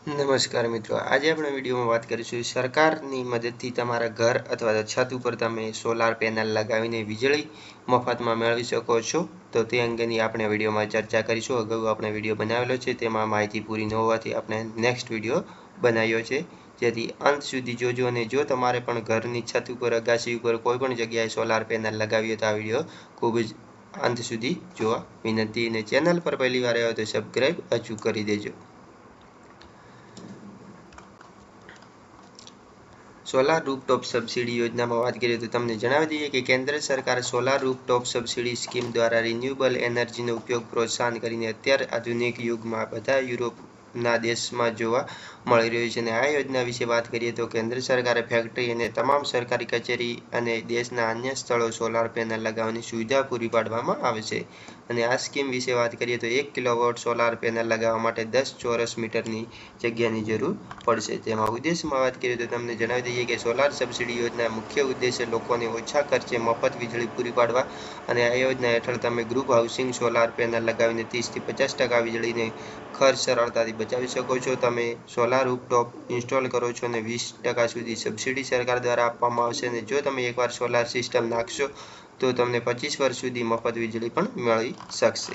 નમસ્કાર મિત્રો, આજે આપણે વિડીયોમાં વાત કરીશું સરકારની મદદથી તમારા ઘર અથવા તો છત ઉપર તમે સોલાર પેનલ લગાવીને વીજળી મફતમાં મેળવી શકો છો. તો તે અંગેની આપણે વિડીયોમાં ચર્ચા કરીશું. અગાઉ આપણે વીડિયો બનાવેલો છે, તેમાં માહિતી પૂરી ન હોવાથી આપણે નેક્સ્ટ વીડિયો બનાવ્યો છે. જેથી અંત સુધી જોજો અને જો તમારે પણ ઘરની છત ઉપર, અગાસી ઉપર કોઈ પણ જગ્યાએ સોલાર પેનલ લગાવી હોય તો આ વીડિયો ખૂબ જ અંત સુધી જોવા વિનંતી. અને ચેનલ પર પહેલી વાર આવ્યો તો સબસ્ક્રાઈબ અચૂક કરી દેજો. સોલાર રૂપટોપ સબસિડી યોજનામાં વાત કરીએ તો તમને જણાવી દઈએ કે કેન્દ્ર સરકાર સોલાર રૂપટોપ સબસિડી સ્કીમ દ્વારા રિન્યુએબલ એનર્જીનો ઉપયોગ પ્રોત્સાહન કરીને અત્યારે આધુનિક યુગમાં બધા યુરોપના દેશમાં જોવા મળી રહ્યું છે. અને આ યોજના વિશે વાત કરીએ તો કેન્દ્ર સરકારે ફેક્ટરી અને તમામ સરકારી કચેરી અને દેશના અન્ય સ્થળો સોલાર પેનલ લગાવવાની સુવિધા પૂરી પાડવામાં આવે છે. અને આ સ્કીમ વિશે વાત કરીએ તો એક કિલોવોટ સોલાર પેનલ લગાવવા માટે દસ ચોરસ મીટરની જગ્યાની જરૂર પડશે. તેમાં ઉદ્દેશમાં વાત કરીએ તો તમને જણાવી દઈએ કે સોલાર સબસિડી યોજના મુખ્ય ઉદ્દેશ્ય લોકોને ઓછા ખર્ચે મફત વીજળી પૂરી પાડવા અને આ યોજના હેઠળ તમે ગ્રુપ હાઉસિંગ સોલાર પેનલ લગાવીને ત્રીસથી પચાસ ટકા વીજળીને ખર્ચ સરળતાથી બચાવી શકો છો. તમે સોલાર રૂપટોપ ઇન્સ્ટોલ કરો છો અને વીસ ટકા સુધી સબસિડી સરકાર દ્વારા આપવામાં આવશે અને જો તમે એકવાર સોલાર સિસ્ટમ નાખશો, તો તમને પચીસ વર્ષ સુધી મફત વીજળી પણ મળી શકશે.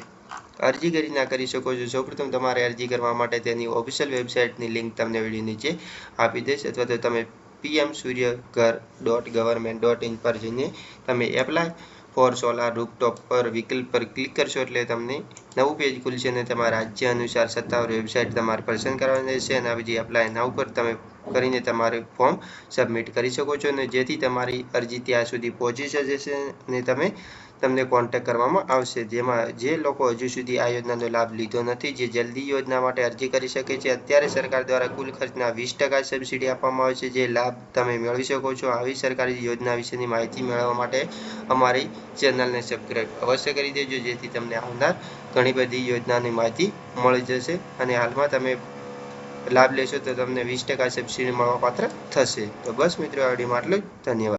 અરજી કરી ના કરી શકો છો. સૌપ્રથમ તમારે અરજી કરવા માટે તેની ઓફિશિયલ વેબસાઇટની લિંક તમને વીડિયો નીચે આપી દઈશ અથવા તો તમે પીએમ સૂર્ય ઘર ડોટ ગવર્મેન્ટ ડોટ ઇન પર જઈને તમે એપ્લાય ફોર સોલાર રૂપટોપ પર વિકલ્પ પર ક્લિક કરશો એટલે તમને નવું પેજ ખુલશે અને તમારા રાજ્ય અનુસાર સત્તાવાર વેબસાઇટ તમારે પસંદ કરવાની રહેશે અને આ જે એપ્લાય નાવ પર તમે કરીને તમારે ફોર્મ સબમિટ કરી શકો છો અને જેથી તમારી અરજી ત્યાં સુધી પહોંચી જશે અને તમે તમને કોન્ટેક્ટ કરવામાં આવશે. જેમાં જે લોકો હજુ સુધી આ યોજનાનો લાભ લીધો નથી, જે જલ્દી યોજના માટે અરજી કરી શકે છે, અત્યારે સરકાર દ્વારા કુલ ખર્ચના વીસ ટકા સબસિડી આપવામાં આવે છે. જે લાભ તમે મેળવી શકો છો. આવી સરકારી યોજના વિશેની માહિતી મેળવવા માટે અમારી ચેનલને સબસ્ક્રાઈબ અવશ્ય કરી દેજો, જેથી તમને આવનાર ઘણી બધી યોજનાની માહિતી મળી જશે. અને હાલમાં તમે લાભ લેશો તો તમને વીસ ટકા સબસિડી મળવાપાત્ર થશે. તો બસ મિત્રો, આ વિડીયોમાં આટલું જ. ધન્યવાદ.